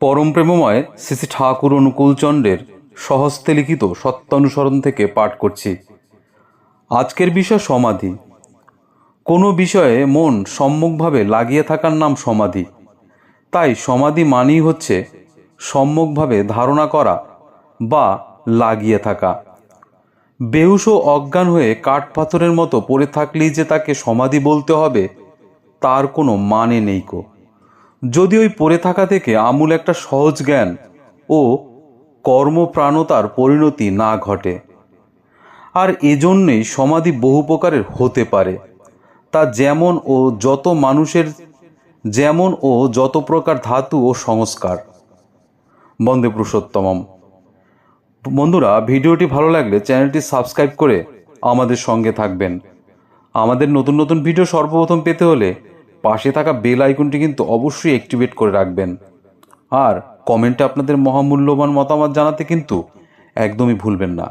পরম প্রেমময় শ্রী ঠাকুর অনুকূলচন্দ্রের সহস্তে লিখিত সত্যানুসরণ থেকে পাঠ করছি। আজকের বিষয় সমাধি। কোনো বিষয়ে মন সম্মুখভাবে লাগিয়ে থাকার নাম সমাধি। তাই সমাধি মানেই হচ্ছে সম্মুখভাবে ধারণা করা বা লাগিয়ে থাকা। বেহুশ ও অজ্ঞান হয়ে কাঠ পাথরের মতো পড়ে থাকলেই যে তাকে সমাধি বলতে হবে, তার কোনো মানে নেই কো। যদি ওই পড়ে থাকা থেকে আমূল একটা সহজ জ্ঞান ও কর্মপ্রাণতার পরিণতি না ঘটে। আর এজন্যেই সমাধি বহু প্রকারের হতে পারে। তা যেমন ও যত মানুষের, যেমন ও যত প্রকার ধাতু ও সংস্কার। বন্দে পুরুষোত্তমম। বন্ধুরা, ভিডিওটি ভালো লাগলে চ্যানেলটি সাবস্ক্রাইব করে আমাদের সঙ্গে থাকবেন। আমাদের নতুন নতুন ভিডিও সর্বপ্রথম পেতে হলে পাশে থাকা বেল আইকনটি কিন্তু অবশ্যই অ্যাক্টিভেট করে রাখবেন। আর কমেন্টে আপনাদের মহামূল্যবান মতামত জানাতে কিন্তু একদমই ভুলবেন না।